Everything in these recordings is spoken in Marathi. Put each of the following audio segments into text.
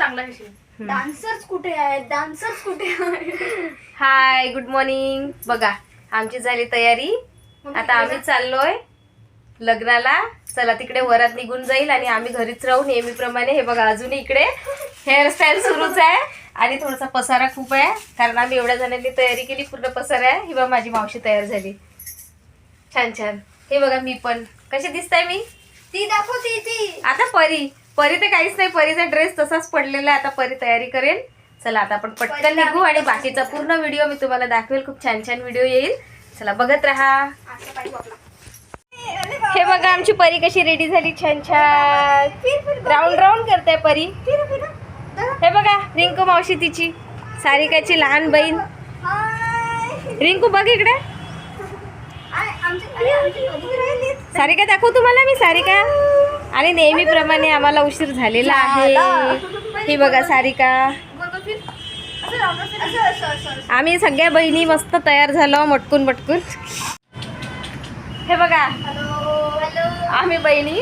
चांगला डान्सर्स कुठे आहेत? डान्सर्स कुठे आहेत? हाय गुड मॉर्निंग बघा आमची झाली तयारी. आता आम्ही चाललोय लग्नाला. चला तिकडे वरात निघून जाईल आणि आम्ही घरीच राहू नेहमीप्रमाणे. हे बघा अजून इकडे हेअरस्टाईल सुरूच आहे. आणि थोडासा पसारा खूप आहे कारण आम्ही एवढ्या जणांनी तयारी केली पूर्ण पसारा आहे. ही बघा माझी मावशी तयार झाली. छान छान. हे बघा मी पण. कशी दिसताय मी? ती दाखवती ती. आता परी. परी तर काहीच नाही परीचा ड्रेस तसाच पडलेला आहे आता परी तयारी करेल. चला आता आपण पटकन निघू आणि बाकीचा पूर्ण व्हिडिओ मी तुम्हाला दाखवेल खूप छान छान व्हिडिओ येईल. चला बघत राहा. हे बघा आमची परी कशी रेडी झाली छान छान. राऊंड राऊंड करते परी. हे बघा रिंकू मावशी तिची. सारिकाची लहान बहीण. रिंकू बघ इकडे? सारिका दाखव तुम्हाला मी सारिका? आणि नेहमीप्रमाणे आम्हाला उशीर झालेला आहे. ही बघा सारिका. आम्ही सगळ्या बहिणी मस्त तयार झालो मटकून मटकून. हे बघा. आम्ही बहिणी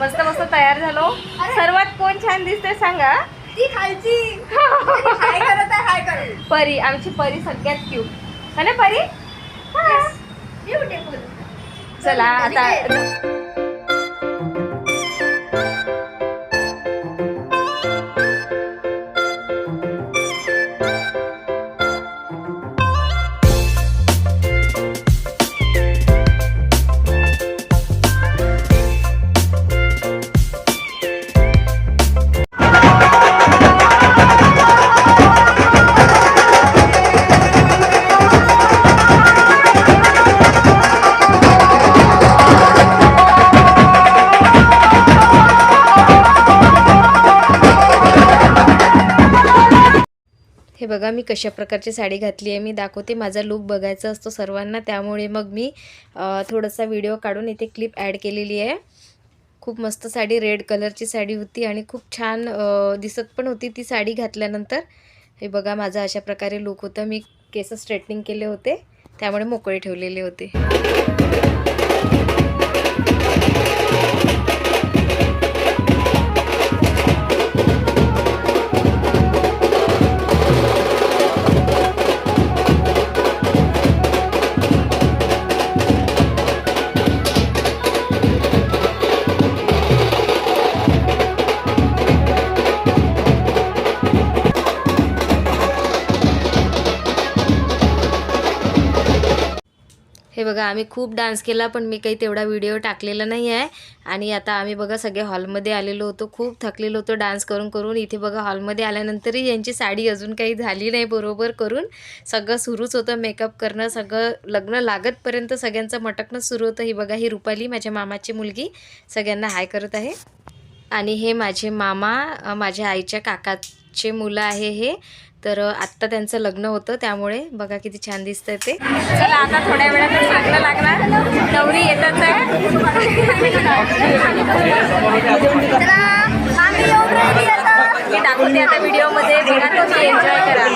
मस्त मस्त तयार झालो. सर्वात कोण छान दिसते सांगा? ती खालची. परी आमची परी सगळ्यात क्यूट है ना परी. ब्युटिफुल चला आता बघा मी कशा प्रकारची साडी घातली आहे मी दाखवते. माझा लूक बघायचा असतो सर्वांना त्यामुळे मग मी थोडासा व्हिडिओ काढून इथे क्लिप ॲड केलेली आहे. खूप मस्त साडी रेड कलरची साडी होती आणि खूप छान दिसत पण होती ती साडी घातल्यानंतर. हे बघा माझा अशा प्रकारे लूक होता. मी केस स्ट्रेटनिंग केले होते त्यामुळे मोकळे ठेवलेले होते. बघा आम्ही खूप डान्स केला पण मी काही तेवढा व्हिडिओ टाकलेला नाही आहे. आणि आता आम्ही बघा सगळे हॉलमध्ये आलेलो होतो. खूप थकलेलो होतो डान्स करून करून. इथे बघा हॉलमध्ये आल्यानंतरही यांची साडी अजून काही झाली नाही बरोबर करून. सगळं सुरूच होतं मेकअप करणं सगळं लग्न लागतपर्यंत सगळ्यांचं मटकणं सुरू होतं. ही बघा ही रुपाली माझ्या मामाची मुलगी सगळ्यांना हाय करत आहे. आणि हे माझे मामा माझ्या आईच्या काकाचे मुलं आहे हे. तर आत्ता त्यांचं लग्न होतं त्यामुळे बघा किती छान दिसतंय ते. चला आता थोड्या वेळात लग्न लागणार. नवरी येतच आहे. आता. मी दाखवते आता व्हिडिओमध्ये. बघा तुम्ही एन्जॉय करा.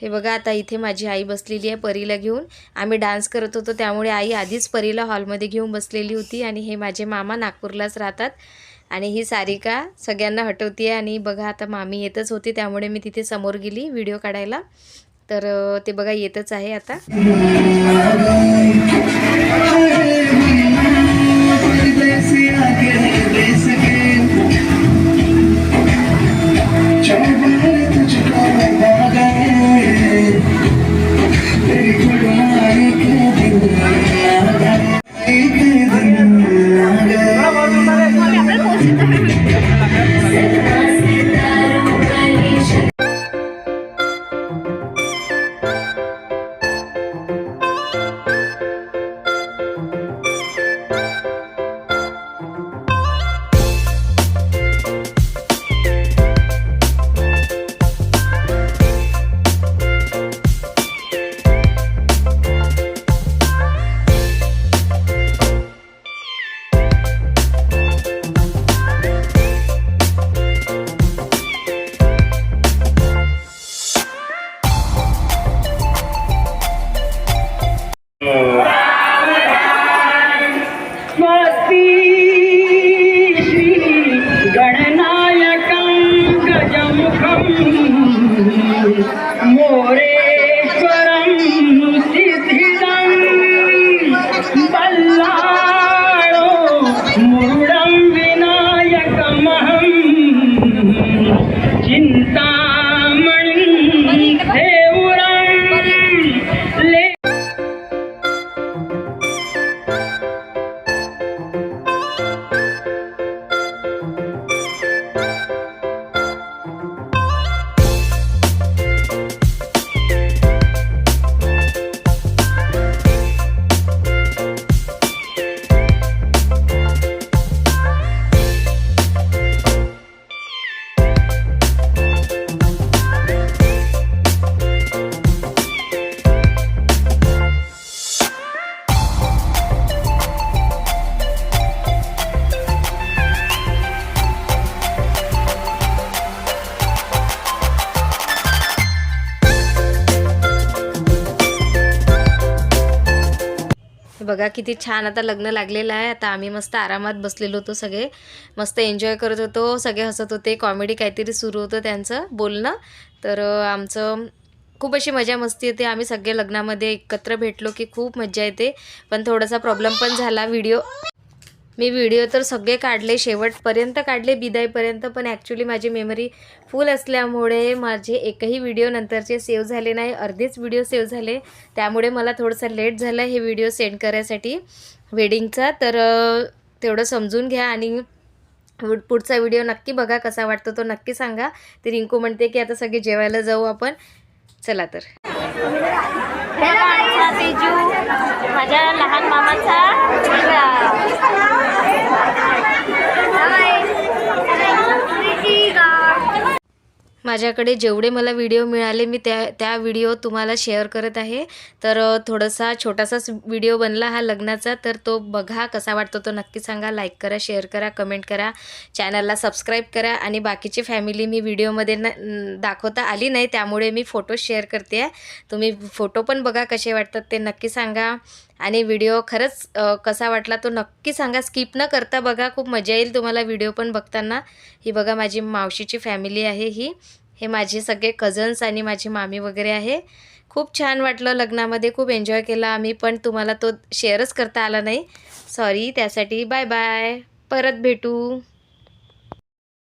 हे बघा आता इथे माझी आई बसलेली आहे परीला घेऊन. आम्ही डान्स करत होतो त्यामुळे आई आधीच परीला हॉलमध्ये घेऊन बसलेली होती आणि हे माझे मामा नागपूरलाच राहतात. आणि ही सारिका सगळ्यांना हटवते आणि बघा आता मामी येतच होती त्यामुळे मी तिथे समोर गेली व्हिडिओ काढायला. तर ते बघा येतच आहे आता. बघा किती छान आता लग्न लागलेलं आहे. आता आम्ही मस्त आरामात बसलेलो होतो सगळे. मस्त एन्जॉय करत होतो. सगळे हसत होते. कॉमेडी काहीतरी सुरू होतं त्यांचं बोलणं. तर आमचं खूप अशी मजा मस्ती येते आम्ही सगळे लग्नामध्ये एकत्र भेटलो की खूप मजा येते. पण थोडासा प्रॉब्लेम पण झाला. व्हिडिओ मी व्हिडिओ तर सगळे काढले शेवटपर्यंत काढले बिदाईपर्यंत पण ॲक्च्युली माझी मेमरी फुल असल्यामुळे माझे एकही व्हिडिओ नंतरचे सेव्ह झाले नाही अर्धेच व्हिडिओ सेव्ह झाले. त्यामुळे मला थोडंसं लेट झालं हे व्हिडिओ सेंड करायसाठी वेडिंगचा तर तेवढं समजून घ्या आणि पुढचा व्हिडिओ नक्की बघा कसा वाटतो तो नक्की सांगा. ती रिंकू म्हणते की आता सगळे जेवायला जाऊ आपण. चला तर. माझ्या लहान मामाचा माझ्याकडे जेवढे मला व्हिडिओ मिळाले मी त्या त्या व्हिडिओ तुम्हाला शेअर करत आहे. तर थोडासा छोटासाच व्हिडिओ बनला हा लग्नाचा तर तो बघा कसा वाटतो तो नक्की सांगा. लाईक करा शेअर करा कमेंट करा. चॅनलला सबस्क्राईब करा आणि बाकीची फॅमिली मी व्हिडिओमध्ये न दाखवता आली नाही त्यामुळे मी फोटो शेअर करते. आहे तुम्ही फोटो पण बघा कसे वाटतात ते नक्की सांगा. आणि व्हिडिओ खरंच कसा वाटला तो नक्की सांगा. स्किप न करता बघा खूप मजा येईल तुम्हाला व्हिडिओ पण बघताना. ही बघा माझी मावशीची फॅमिली आहे ही. हे माझे सगळे कझन्स आणि माझी मामी वगैरे आहे. खूप छान वाटलं लग्नामध्ये खूप एन्जॉय केला आम्ही पण तुम्हाला तो शेअरच करता आला नाही. सॉरी त्यासाठी बाय बाय परत भेटू.